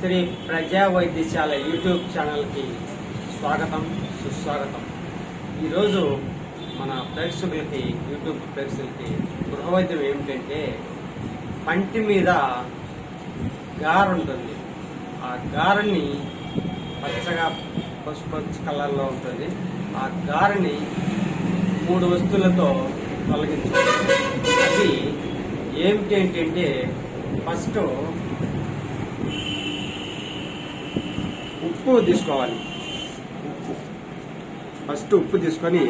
శ్రీ ప్రజా వైద్యశాల యూట్యూబ్ ఛానల్కి స్వాగతం సుస్వాగతం. ఈరోజు మన ప్రేక్షకులకి యూట్యూబ్ ప్రేక్షకులకి గృహవైద్యం ఏమిటంటే పంటి మీద గారు ఉంటుంది. ఆ గారని పచ్చగా పసుపు పచ్చ కలర్లో ఉంటుంది. ఆ గారని మూడు వస్తువులతో తొలగించాలి అది ఏమిటి ఏంటంటే ఫస్ట్ ఉప్పు తీసుకోవాలి. ఉప్పు ఫస్ట్ ఉప్పు తీసుకొని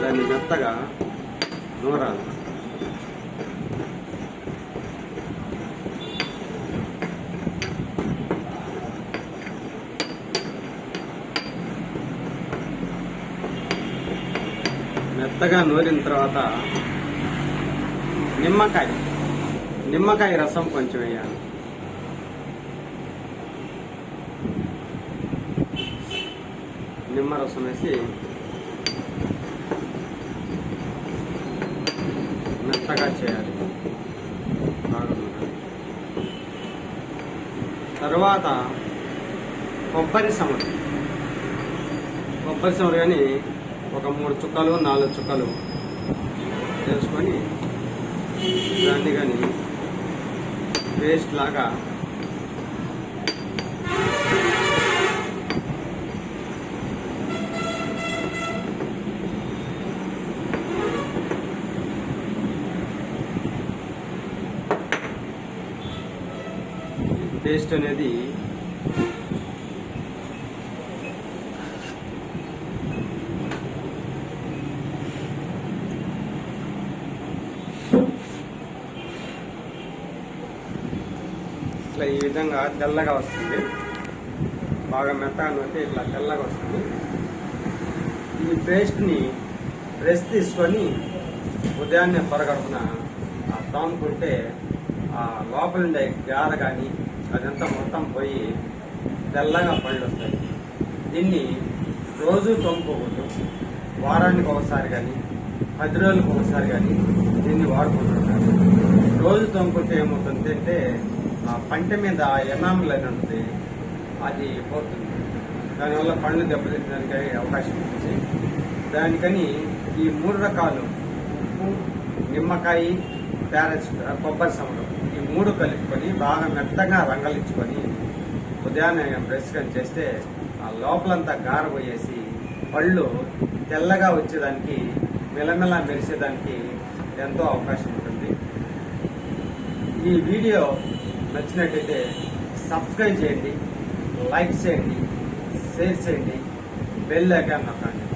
దాన్ని మెత్తగా నూరాలి. మెత్తగా నూరిన తర్వాత నిమ్మకాయ. నిమ్మకాయ రసం కొంచెం వేయాలి. నిమ్మరసం వేసి మెత్తగా చేయాలి. బాగుంటుంది తర్వాత కొబ్బరి సమరు కొబ్బరి సమరు కానీ ఒక మూడు చుక్కలు నాలుగు చుక్కలు చేసుకొని దాన్ని కానీ పేస్ట్ లాగా పేస్ట్ అనేది ఇట్లా ఈ విధంగా తెల్లగా వస్తుంది. బాగా మెత్తగా నూరితే ఇట్లా తెల్లగా వస్తుంది. ఈ పేస్ట్ని రెస్ట్ తీసుకొని ఉదయాన్నే పొరగడుపున ఆ తోముకుంటే ఆ లోపల ఉండే గార కానీ అదంతా మొత్తం పోయి తెల్లగా పళ్ళు వస్తాయి దీన్ని రోజు తోముకోకూడదు వారానికి ఒకసారి కానీ పది రోజులకు ఒకసారి కానీ దీన్ని వాడుకుంటుంటారు. రోజు తోముకుంటే ఏమవుతుంది అంటే ఆ పంట మీద ఎనామిల్ అని ఉంటుంది అది పోతుంది. దానివల్ల పళ్ళు దెబ్బతించడానికి అవకాశం ఉంటుంది. దానికని ఈ మూడు రకాలు ఉప్పు నిమ్మకాయ ప్యారెట్స్ కొబ్బరి సమరం ఈ మూడు కలుపుకొని బాగా మెత్తగా రంగలించుకొని ఉదయాన్నే బ్రష్ చేస్తే ఆ లోపలంతా గారబోయేసి పళ్ళు తెల్లగా వచ్చేదానికి మెలమెల మెరిసేదానికి ఎంతో అవకాశం ఉంటుంది. ఈ వీడియో నచ్చినట్టయితే సబ్స్క్రైబ్ చేయండి లైక్ చేయండి షేర్ చేయండి బెల్ ఐకాన్ నొక్కండి.